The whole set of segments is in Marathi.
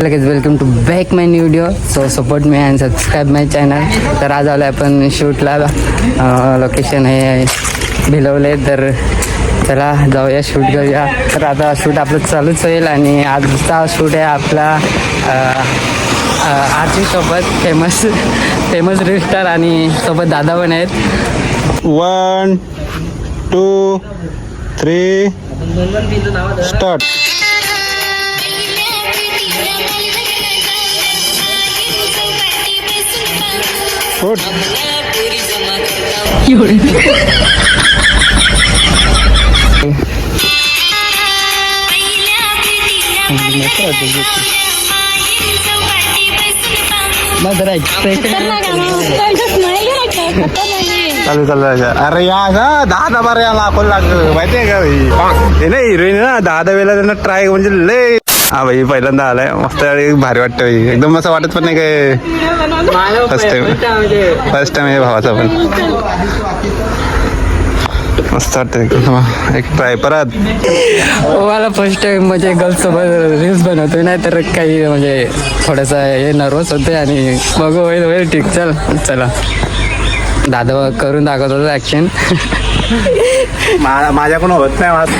लगेच welcome to back my new video so support me and subscribe my channel तर आज आलो आपण शूटला. लोकेशन हे भिलवले तर चला जाऊया शूट करूया. तर आता शूट आपलं चालूच होईल आणि आजचा शूट आहे आपला आरतीसोबत फेमस फेमस रील स्टार आणि सोबत दादा पण आहेत. वन टू थ्री स्टार्ट उठ. मग जरा expression चालू चालू अरे या ना दहा दहा बारा या लाखो लागलं. माहितीये का भाई हे नाही हिरोईन ना दहा दहा वेळेला त्यांना ट्राय म्हणजे लय. हा भाई पहिल्यांदा आलाय. मस्त भारी वाटतं भाई एकदम असं वाटत पण नाही काय फर्स्ट टाइम फर्स्ट टाइम आहे भावाचा पण. मस्त वाटतं एक ट्राय परत. हो, मला फर्स्ट टाइम म्हणजे गर्ल्स सोबत रील्स बनवतोय नाही तर काही म्हणजे थोडासा हे नर्वस होते आणि बघू होईल होईल ठीक चल चला. दादा करून दाखवत होता ॲक्शन मा- माझ्याकडून होत नाही माझं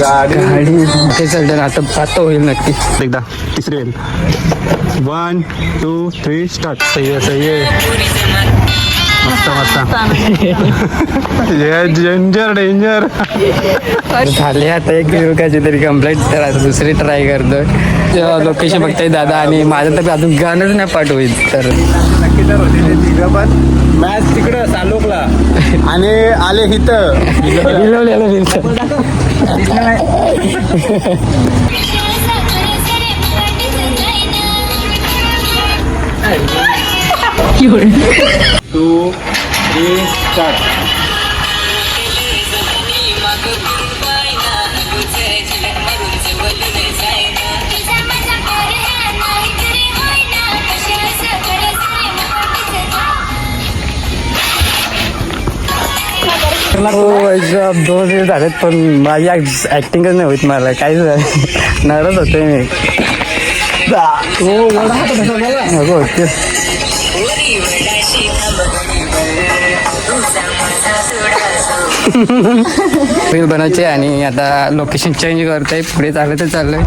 गाडी. चालतं ना आता आता होईल नक्की. एकदा तिसरी वन टू थ्री स्टार्ट सही आहे सही आहे. मस्त मस्त. डेंजर डेंजर झाली आता एक दिवसाची तरी कंप्लीट तर आता दुसरी ट्राय करतोय. लोकेशन बघताय दादा आणि माझं तर अजून गाणंच नाही पाठ होईल तर. नक्की तर होते ते तिघं पण. मॅच तिकडं सालोकला. आणि आले इथं. टू थ्री स्टार्ट हो दोन दिवस झालेत पण माझी ऍक्टिंगच नाही होत मला. काहीच नरच होते मी. होते रील बनवायचे आणि आता लोकेशन चेंज करतोय. पुढे चाललं तर चाललंय.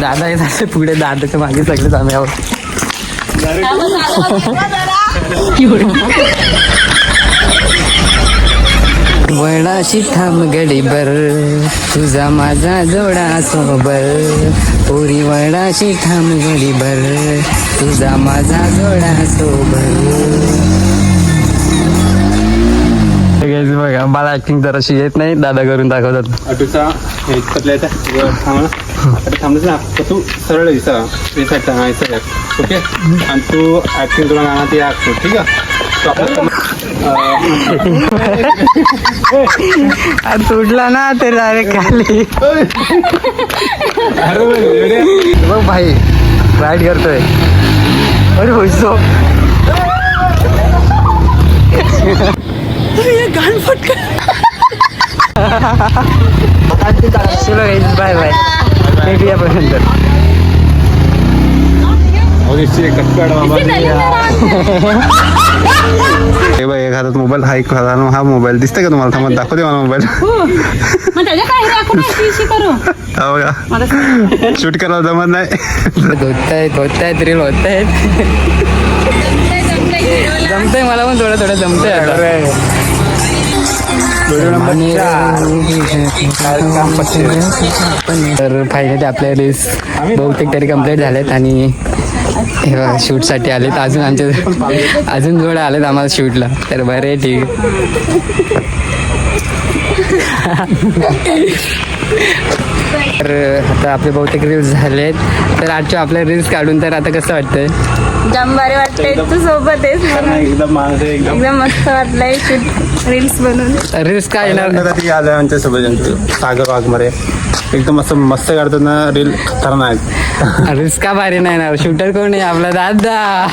दादा हे चाललंय पुढे दादाच्या मागे सगळे आम्ही आहोत वडाशी थांब गडीभर तुझा माझा जोडा सोबर. पुरी वडाशी थांब गडीभर तुझा माझा जोडा सोबर बघा मला ऍक्टिंग जराशी येत नाही. दादा करून दाखवतात. अटूचा हे इथल्या इथं थांब ना. तर तू सरळ हा इथं ओके आणि तू ऍक्टिंग तुला गाणं ते ऐकतो ठीक आहे? तुटला ना ते डायरेक्ट खाली. बघ भाई. राईट करतोय. अरे होईसो चलो बाय बाय भेटूया पण नंतर. कटकट बाबा. हे बघ एक हातात मोबाईल हा एक हातात हा मोबाईल दिसतंय का तुम्हाला? थांबत दाखवते मला मोबाईल. हा. बघा. शूट करायला जमत नाही. धोतायत रील होतायत. जमतंय मला पण थोडं थोडं जमतंय तर फायनली आपल्या रेस बहुतेक तरी कंप्लीट झालेत आणि हे बघा शूटसाठी आलेत. अजून आमच्या अजून जोड आलेत आम्हाला शूटला. तर बरं आहे ठीक तर आता आपले बहुतेक रील्स झाले आहेत तर आजच्या आपल्या रील्स काढून तर आता कसं वाटतंय? जाम भारी वाटतंय. तू सोबत आहेस म्हणून एकदम माणूस एकदम. एकदम मस्त वाटलंय शूट रील्स बनवून रील्स काय येणार? पहिल्यांदा कधी आलं आमच्यासोबत सागर वाघमारे. एकदम असं मस्त काढतात ना रील खतरनाक. रील्स का भारी नाही येणार? शूटर कोण आहे? आपला दादा.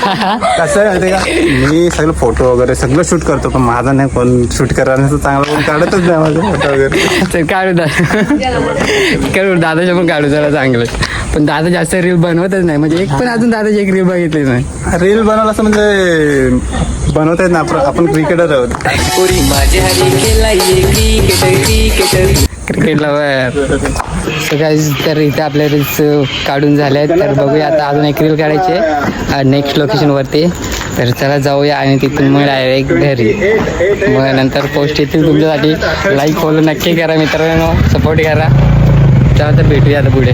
कसं आहे माहिती का? मी सगळं फोटो वगैरे सगळं शूट करतो पण माझा नाही कोण शूट करायला चांगला कोण काढतच नाही माझे फोटो वगैरे. तर काढू दा. काढू दादाच्या पण काढू जरा चांगलं. पण दादा जास्त रील बनवतच नाही. म्हणजे एक पण अजून दादाची एक रील बघितली नाही. रील बनवलं असं म्हणजे बनवता येत ना आपण आपण क्रिकेटर आहोत. क्रिकेट लवर तर इथे आपल्या रील्स काढून झाले आहेत तर बघूया आता अजून एक रील काढायचे नेक्स्ट लोकेशनवरती तर चला जाऊया आणि तिथून मग डायरेक्ट घरी. मग नंतर पोस्ट येतील तुमच्यासाठी. लाईक फॉलो नक्की करा मित्रांनो. सपोर्ट करा. चला तर भेटूया आता पुढे.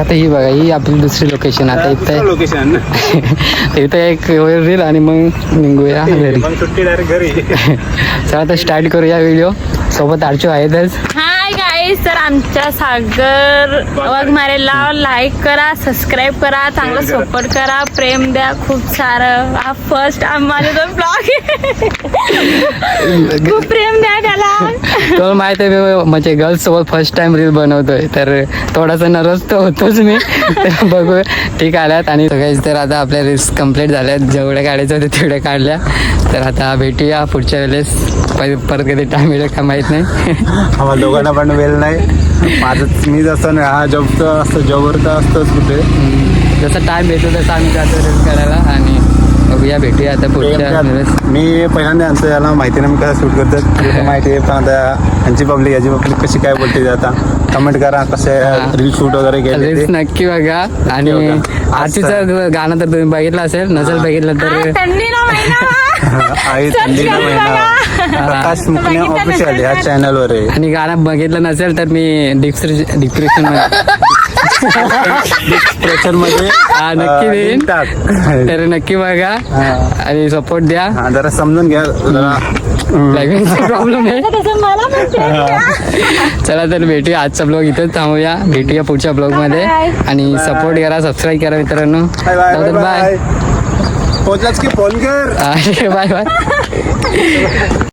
आता ही बघा ही आपली दुसरी लोकेशन आता इथं लोकेशन इथं एक रील आणि मग निघूया घरी. चला तर स्टार्ट करूया व्हिडिओ सोबत आरचू आहेतच. गाईस तर आमच्या सागर वाघमारेला लाईक करा सबस्क्राईब करा चांगला सपोर्ट करा. प्रेम द्या खूप सारं. हा फर्स्ट माझा जो ब्लॉग खूप प्रेम द्या त्याला. तो माहीत आहे मी म्हणजे गर्ल्स सोबत फर्स्ट टाइम रील बनवतोय. तर थोडासा नर्वस तर होतोच मी. तर बघू. ठीक आल्यात. आणि सगळ्याच तर आता आपल्या रील्स कंप्लीट झाल्यात. जेवढ्या काढायचं होतं तेवढ्या काढल्या. तर आता भेटूया पुढच्या वेळेस. परत कधी टाइम मिळेल का माहीत नाही. आम्हाला दोघांना पण वेळ नाही. माझं मी जसं ना हा जॉबचं असतं जॉबवर तर असतोच कुठे. जसं टाइम भेटतो तसं आम्ही जातो काढायला आणि बघूया भेटूया आता पुढच्या वेळेस. मी पहिल्यांदा यांचं याला माहिती नाही मी कसं शूट करतात तुला माहिती आहे पण आता यांची पब्लिक याची पब्लिक कशी काय बोलते ते आता. कमेंट करा कसे रील शूट वगैरे ते. नक्की बघा. आणि. आरतीचं गाणं तर तुम्ही बघितलं असेल नसेल बघितलं तर आई महिना. प्रकाश मुकणे ऑफिशियल या चॅनलवर आहे. आणि गाणं बघितलं नसेल तर मी डिस्क्रिप्शन डिस्क्रिप्शन प्रेशरमध्ये हा, नक्की देईन. तर नक्की बघा. आणि सपोर्ट द्या. जरा समजून घ्या लाईव्हिंगचा प्रॉब्लेम आहे चला तर भेटूया आजचा ब्लॉग इथंच. थांबूया. भेटूया पुढच्या ब्लॉगमध्ये. आणि सपोर्ट करा सबस्क्राईब करा मित्रांनो. बाय बाय चला तर बाय बाय पोहोचलाच की फोन कर. Bye bye